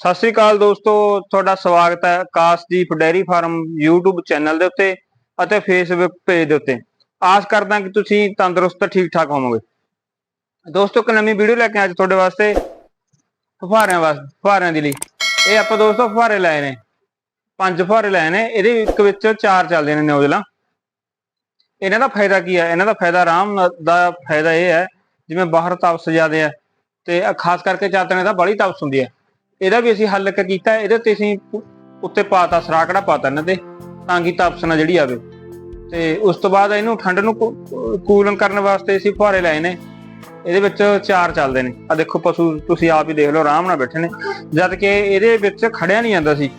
ਸਤਿ ਸ੍ਰੀ ਅਕਾਲ ਦੋਸਤੋ, ਤੁਹਾਡਾ ਸਵਾਗਤ ਹੈ Kasdeep dairy farm YouTube channel ਦੇ ਉੱਤੇ ਅਤੇ Facebook ਪੇਜ ਦੇ ਉੱਤੇ। ਆਸ ਕਰਦਾ ਕਿ ਤੁਸੀਂ ਤੰਦਰੁਸਤ ਠੀਕ ਠਾਕ ਹੋਵੋਗੇ। ਦੋਸਤੋ, ਇੱਕ ਨਵੀਂ ਵੀਡੀਓ ਲੈ ਕੇ ਅੱਜ ਤੁਹਾਡੇ ਵਾਸਤੇ ਫੁਹਾਰਿਆਂ ਵਾਸਤੇ ਫੁਹਾਰਿਆਂ ਦੇ ਲਈ। ਇਹ ਆਪਾਂ ਦੋਸਤੋ ਫੁਹਾਰੇ ਲਾਏ ਨੇ। ਪੰਜ ਫੁਹਾਰੇ ਲਾਏ ਨੇ। ਇਹਦੇ ਇੱਕ ਵਿੱਚ ਚਾਰ ਚੱਲਦੇ ਨੇ ਨਿਊਜ਼ਲਾਂ ਇਹਨਾਂ ਦਾ ਫਾਇਦਾ ਕੀ ਹੈ? ਇਹਨਾਂ ਦਾ ਫਾਇਦਾ ਆਰਾਮ ਦਾ ਫਾਇਦਾ ਇਹ ਹੈ, ਜਿਵੇਂ ਬਾਹਰ ਤਪਸ ਜ਼ਿਆਦੇ ਹੈ ਤੇ ਖਾਸ ਕਰਕੇ ਚਾਤਣੇ ਦਾ ਬੜੀ ਤਪਸ ਹੁੰਦੀ ਹੈ। ਇਹਦਾ ਵੀ ਅਸੀਂ ਹੱਲ ਕੀਤਾ, ਇਹਦੇ ਤੇ ਅਸੀਂ ਉੱਤੇ ਪਾਤਾ ਸਰਾਕੜਾ ਪਾਤਾ ਇਹਨਾਂ ਤੇ ਤਾਂ ਕਿ ਤਪਸ ਨਾ ਜਿਹੜੀ ਆਵੇ। ਤੇ ਉਸ ਤੋਂ ਬਾਅਦ ਇਹਨੂੰ ਠੰਡ ਨੂੰ ਕੂਲਿੰਗ ਕਰਨ ਵਾਸਤੇ ਅਸੀਂ ਫੁਹਾਰੇ ਲਾਏ ਨੇ। ਇਹਦੇ ਵਿੱਚ ਚਾਰ ਚੱਲਦੇ ਨੇ। ਆ ਦੇਖੋ ਪਸ਼ੂ, ਤੁਸੀਂ ਆਪ ਹੀ ਦੇਖ ਲਓ, ਆਰਾਮ ਨਾਲ ਬੈਠੇ ਨੇ। ਜਦ ਕਿ ਇਹਦੇ ਵਿੱਚ ਖੜਿਆ ਨਹੀਂ ਜਾਂਦਾ ਸੀ।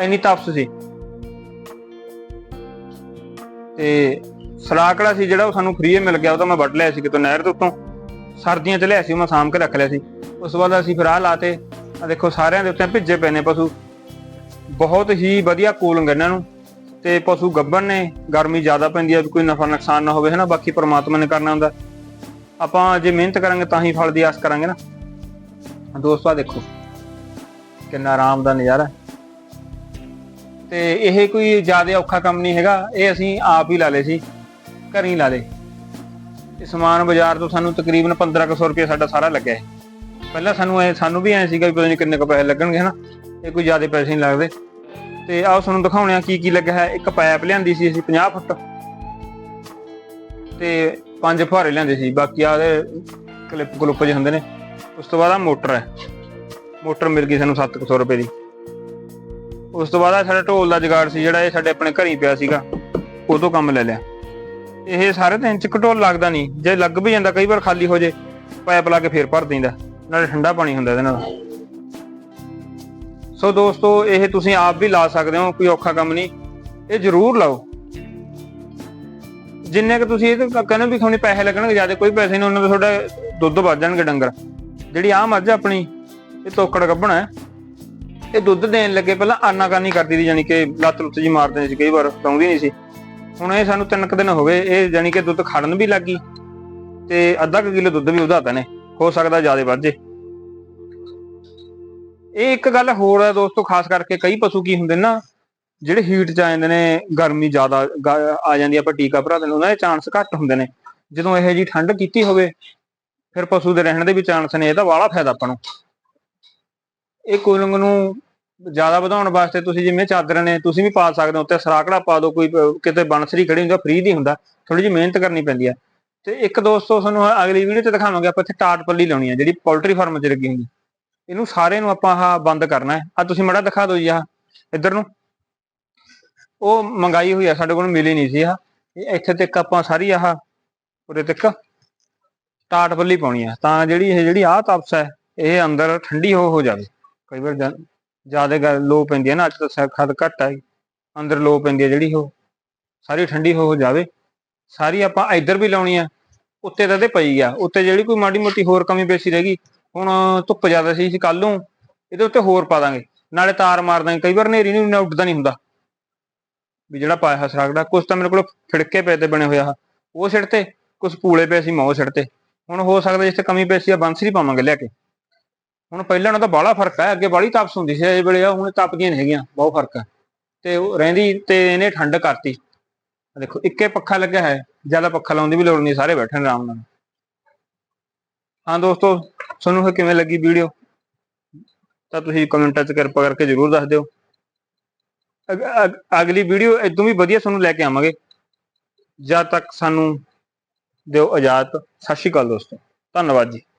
ਇੰਨੀ ਤਪਸ ਸੀ। ਤੇ ਸਰਾਕੜਾ ਸੀ, ਜਿਹੜਾ ਉਹ ਸਾਨੂੰ ਫ੍ਰੀ ਮਿਲ ਗਿਆ, ਉਹ ਤਾਂ ਮੈਂ ਵੱਢ ਲਿਆ ਸੀ ਕਿਤੋਂ ਨਹਿਰ ਤੋਂ ਉੱਤੋਂ। ਸਰਦੀਆਂ ਚ ਲਿਆ ਸੀ, ਉਹ ਮੈਂ ਸਾਂਭ ਕੇ ਰੱਖ ਲਿਆ ਸੀ। ਉਸ ਤੋਂ ਬਾਅਦ ਅਸੀਂ ਫਿਰ ਆਹ ਲਾਤੇ। ਆ ਦੇਖੋ, ਸਾਰਿਆਂ ਦੇ ਉੱਤੇ ਭਿੱਜੇ ਪਏ ਨੇ ਪਸ਼ੂ। ਬਹੁਤ ਹੀ ਵਧੀਆ ਕੂਲਿੰਗ ਇਹਨਾਂ ਨੂੰ। ਤੇ ਪਸ਼ੂ ਗੱਭਣ ਨੇ, ਗਰਮੀ ਜ਼ਿਆਦਾ ਪੈਂਦੀ ਹੈ ਕੋਈ ਨਫਾ ਨੁਕਸਾਨ ਨਾ ਹੋਵੇ ਹੈ ਨਾ ਬਾਕੀ ਪਰਮਾਤਮਾ ਨੇ ਕਰਨਾ ਹੁੰਦਾ। ਆਪਾਂ ਜੇ ਮਿਹਨਤ ਕਰਾਂਗੇ, ਤਾਂ ਹੀ ਫਲ ਦੀ ਆਸ ਕਰਾਂਗੇ ਨਾ। ਦੋਸਤੋ ਆ ਦੇਖੋ। ਕਿੰਨਾ ਆਰਾਮ ਦਾ ਨਜ਼ਾਰਾ। ਤੇ ਇਹ ਕੋਈ ਜ਼ਿਆਦਾ ਔਖਾ ਕੰਮ ਨਹੀਂ ਹੈਗਾ। ਇਹ ਅਸੀਂ ਆਪ ਹੀ ਲਾ ਲਏ ਸੀ। ਘਰ ਹੀ ਲਾ ਲਏ। ਇਹ ਸਮਾਨ ਬਾਜ਼ਾਰ ਤੋਂ ਸਾਨੂੰ ਤਕਰੀਬਨ 1500 ਰੁਪਏ ਸਾਡਾ ਸਾਰਾ ਲੱਗਿਆ ਹੈ। ਪਹਿਲਾਂ ਸਾਨੂੰ ਐ, ਸਾਨੂੰ ਵੀ ਐ ਸੀਗਾ ਵੀ ਪਤਾ ਨਹੀਂ ਕਿੰਨੇ ਕੁ ਪੈਸੇ ਲੱਗਣਗੇ, ਹਨਾ? ਇਹ ਕੋਈ ਜ਼ਿਆਦਾ ਪੈਸੇ ਨਹੀਂ ਲੱਗਦੇ। ਤੇ ਆਓ ਤੁਹਾਨੂੰ ਦਿਖਾਉਣੇ ਆ ਕੀ ਕੀ ਲੱਗਾ ਹੈ। ਇੱਕ ਪਾਈਪ ਲਿਆਂਦੀ ਸੀ ਅਸੀਂ 50 ਫੁੱਟ। ਤੇ ਪੰਜ ਫੁਹਾਰੇ ਲਿਆਂਦੇ ਸੀ। ਬਾਕੀ ਆ ਕਲਿੱਪ ਕਲੁੱਪ ਜਿਹੇ ਹੁੰਦੇ ਨੇ। ਉਸ ਤੋਂ ਬਾਅਦ ਆ ਮੋਟਰ ਹੈ। ਮੋਟਰ ਮਿਲ ਗਈ ਸਾਨੂੰ 700 ਰੁਪਏ ਦੀ। ਉਸ ਤੋਂ ਬਾਅਦ ਆ ਸਾਡਾ ਢੋਲ ਦਾ ਜਗਾੜ ਸੀ, ਜਿਹੜਾ ਇਹ ਸਾਡੇ ਆਪਣੇ ਘਰ ਪਿਆ ਸੀਗਾ। ਉਹ ਤੋਂ ਕੰਮ ਲੈ ਲਿਆ। ਇਹ ਸਾਰੇ ਦਿਨ ਚ ਢੋਲ ਲੱਗਦਾ ਨਹੀਂ ਜੇ ਲੱਗ ਵੀ ਜਾਂਦਾ, ਕਈ ਵਾਰ ਖਾਲੀ ਹੋ ਜੇ, ਪਾਇਪ ਲਾ ਕੇ ਫੇਰ ਭਰ ਦਿੰਦਾ ਨਾਲੇ ਠੰਡਾ ਪਾਣੀ ਹੁੰਦਾ ਇਹਦੇ ਨਾਲ। ਸੋ ਦੋਸਤੋ, ਇਹ ਤੁਸੀਂ ਆਪ ਵੀ ਲਾ ਸਕਦੇ ਹੋ, ਕੋਈ ਔਖਾ ਕੰਮ ਨਹੀਂ। ਇਹ ਜ਼ਰੂਰ ਲਾਓ। ਜਿੰਨੇ ਕਿ ਤੁਸੀਂ ਇਹ ਕਹਿੰਦੇ ਵੀ ਤੁਹਾਨੂੰ ਪੈਸੇ ਲੱਗਣਗੇ, ਜ਼ਿਆਦਾ ਕੋਈ ਪੈਸੇ ਨਹੀਂ, ਉਹਨਾਂ ਦਾ ਤੁਹਾਡਾ ਦੁੱਧ ਵੱਧ ਜਾਣਗੇ ਡੰਗਰ। ਜਿਹੜੀ ਆਹ ਮੱਝ ਆਪਣੀ, ਇਹ ਤੋਕੜ ਗੱਭਣਾ ਹੈ। ਇਹ ਦੁੱਧ ਦੇਣ ਲੱਗੇ ਪਹਿਲਾਂ ਆਨਾਕਾਨੀ ਕਰਦੀ ਸੀ ਯਾਨੀ ਕਿ ਲੱਤ ਲੁੱਤ ਜੀ ਮਾਰਦੇ ਸੀ, ਕਈ ਵਾਰ ਪਾਉਂਦੀ ਨਹੀਂ ਸੀ। ਹੁਣ ਇਹ ਸਾਨੂੰ ਤਿੰਨ ਕੁ ਦਿਨ ਹੋ ਗਏ, ਇਹ ਯਾਨੀ ਕਿ ਦੁੱਧ ਖੜਨ ਵੀ ਲੱਗੀ ਤੇ ਅੱਧਾ ਕੁ ਕਿਲੋ ਦੁੱਧ ਵੀ ਵਧਾਤਾ ਨੇ ਹੋ ਸਕਦਾ ਜ਼ਿਆਦਾ ਵੱਧ ਜੇ। ਇਹ ਇੱਕ ਗੱਲ ਹੋਰ ਹੈ ਦੋਸਤੋ, ਖਾਸ ਕਰਕੇ ਕਈ ਪਸ਼ੂ ਕੀ ਹੁੰਦੇ ਨੇ ਨਾ, ਜਿਹੜੇ ਹੀਟ ਚ ਆ ਜਾਂਦੇ ਨੇ, ਗਰਮੀ ਜ਼ਿਆਦਾ ਆ ਜਾਂਦੀ ਆ, ਆਪਾਂ ਟੀਕਾ ਭਰਾ ਦਿੰਦੇ, ਉਹਨਾਂ ਦੇ ਚਾਂਸ ਘੱਟ ਹੁੰਦੇ ਨੇ। ਜਦੋਂ ਇਹੋ ਜੀ ਠੰਡ ਕੀਤੀ ਹੋਵੇ, ਫਿਰ ਪਸ਼ੂ ਦੇ ਰਹਿਣ ਦੇ ਵੀ ਚਾਂਸ ਨੇ ਇਹਦਾ ਵਾਲਾ ਫਾਇਦਾ ਆਪਾਂ ਨੂੰ। ਇਹ ਕੂਲਿੰਗ ਨੂੰ ਜ਼ਿਆਦਾ ਵਧਾਉਣ ਵਾਸਤੇ ਤੁਸੀਂ ਜਿਵੇਂ ਚਾਦਰ ਨੇ, ਤੁਸੀਂ ਵੀ ਪਾ ਸਕਦੇ ਹੋ, ਉੱਤੇ ਸਰਾਕੜਾ ਪਾ ਦਿਓ, ਕੋਈ ਕਿਤੇ ਬਨਸਰੀ ਖੜੀ ਹੁੰਦਾ ਫ੍ਰੀ ਦੀ ਹੁੰਦਾ। ਥੋੜੀ ਜਿਹੀ ਮਿਹਨਤ ਕਰਨੀ ਪੈਂਦੀ ਆ। ਤੇ ਇੱਕ ਦੋਸਤੋ ਤੁਹਾਨੂੰ ਅਗਲੀ ਵੀਡੀਓ ਤੇ ਦਿਖਾਵਾਂਗੇ, ਆਪਾਂ ਇੱਥੇ ਟਾਟ ਪੱਲੀ ਲਾਉਣੀ ਆ, ਜਿਹੜੀ ਪੋਲਟਰੀ ਫਾਰਮ 'ਚ ਲੱਗੀ ਹੁੰਦੀ। ਇਹਨੂੰ ਸਾਰੇ ਨੂੰ ਆਪਾਂ ਆਹ ਬੰਦ ਕਰਨਾ ਹੈ। ਆ ਤੁਸੀਂ ਮੜਾ ਦਿਖਾ ਦਿਓ ਜੀ ਆਹ ਇੱਧਰ ਨੂੰ। ਉਹ ਮੰਗਾਈ ਹੋਈ ਆ, ਸਾਡੇ ਕੋਲ ਮਿਲੀ ਨਹੀਂ ਸੀ ਆਹ। ਇੱਥੇ ਤੱਕ ਆਪਾਂ ਸਾਰੀ ਆਹ ਉਰੇ ਤੱਕ ਟਾਟ ਪੱਲੀ ਪਾਉਣੀ ਆ। ਤਾਂ ਜਿਹੜੀ ਇਹ ਜਿਹੜੀ ਆਹ ਤਪਸ ਹੈ, ਇਹ ਅੰਦਰ ਠੰਡੀ ਹੋ ਹੋ ਜਾਵੇ। ਕਈ ਵਾਰ ਜ਼ਿਆਦਾ ਲੋ ਪੈਂਦੀ ਹੈ ਨਾ, ਅੱਜ ਤਾਂ ਖਦ ਘੱਟ ਹੈ ਅੰਦਰ ਲੋ ਪੈਂਦੀ ਹੈ ਜਿਹੜੀ ਉਹ। ਸਾਰੀ ਠੰਡੀ ਹੋ ਹੋ ਜਾਵੇ। ਸਾਰੀ ਆਪਾਂ ਇੱਧਰ ਵੀ ਲਾਉਣੀ ਆ, ਉੱਤੇ ਤਾਂ ਤੇ ਪਈ ਆ, ਉੱਤੇ ਜਿਹੜੀ ਕੋਈ ਮਾੜੀ ਮੋਟੀ ਹੋਰ ਕਮੀ ਪੇਸ਼ੀ ਰਹਿ ਗਈ, ਹੁਣ ਧੁੱਪ ਜ਼ਿਆਦਾ ਸੀ ਅਸੀਂ ਕੱਲ ਨੂੰ ਇਹਦੇ ਉੱਤੇ ਹੋਰ ਪਾ ਦਾਂਗੇ, ਨਾਲੇ ਤਾਰ ਮਾਰ ਦਾਂਗੇ, ਕਈ ਵਾਰ ਨੇਰੀ ਨੂੰ ਉੱਡਦਾ ਨਹੀਂ ਹੁੰਦਾ। ਵੀ ਜਿਹੜਾ ਪਾਇਆ ਹੈ ਸਰਾਗੜਾ ਕੁਝ ਤਾਂ ਮੇਰੇ ਕੋਲ ਫਿੜਕੇ ਪਏ ਤੇ ਬਣੇ ਹੋਇਆ ਉਹ ਸਿੱਟ ਤੇ ਕੁਝ ਪੂਲੇ ਪਏ ਸੀ ਮੈਂ ਉਹ ਸਿੱਟ ਤੇ। ਹੁਣ ਹੋ ਸਕਦਾ ਜਿੱਥੇ ਕਮੀ ਪੇਸ਼ੀ ਆ ਬੰਸਰੀ ਪਾਵਾਂਗੇ ਲੈ ਕੇ। ਹੁਣ ਪਹਿਲਾਂ ਨਾਲੋਂ ਤਾਂ ਬਾਹਲਾ ਫ਼ਰਕ ਹੈ ਅੱਗੇ ਬਾਹਲੀ ਤਾਪਸ ਹੁੰਦੀ ਸੀ, ਇਹ ਵੇਲੇ ਆ, ਹੁਣ ਤਪਦੀਆਂ ਨਹੀਂ ਹੈਗੀਆਂ, ਬਹੁਤ ਫ਼ਰਕ ਹੈ ਤੇ ਰਹਿੰਦੀ ਤੇ ਇਹਨੇ ਠੰਡ ਕਰਤੀ। ਦੇਖੋ, ਇੱਕੇ ਪੱਖਾ ਲੱਗਿਆ ਹੈ, ਜ਼ਿਆਦਾ ਪੱਖਾ ਲਾਉਣ ਦੀ ਵੀ ਲੋੜ ਨਹੀਂ, ਸਾਰੇ ਬੈਠੇ ਆਰਾਮ ਨਾਲ। ਹਾਂ ਦੋਸਤੋ, ਤੁਹਾਨੂੰ ਇਹ ਕਿਵੇਂ ਲੱਗੀ ਵੀਡੀਓ? ਤਾਂ ਤੁਸੀਂ ਕਮੈਂਟਾਂ 'ਚ ਕਿਰਪਾ ਕਰਕੇ ਜਰੂਰ ਦੱਸ ਦਿਓ। ਅਗ- ਅਗਲੀ ਵੀਡੀਓ ਇਦੋਂ ਵੀ ਵਧੀਆ ਤੁਹਾਨੂੰ ਲੈ ਕੇ ਆਵਾਂਗੇ। ਜਦ ਤੱਕ ਸਾਨੂੰ ਦਿਓ ਆਜ਼ਾਦ ਸਤਿ ਸ਼੍ਰੀ ਅਕਾਲ ਦੋਸਤੋ, ਧੰਨਵਾਦ ਜੀ।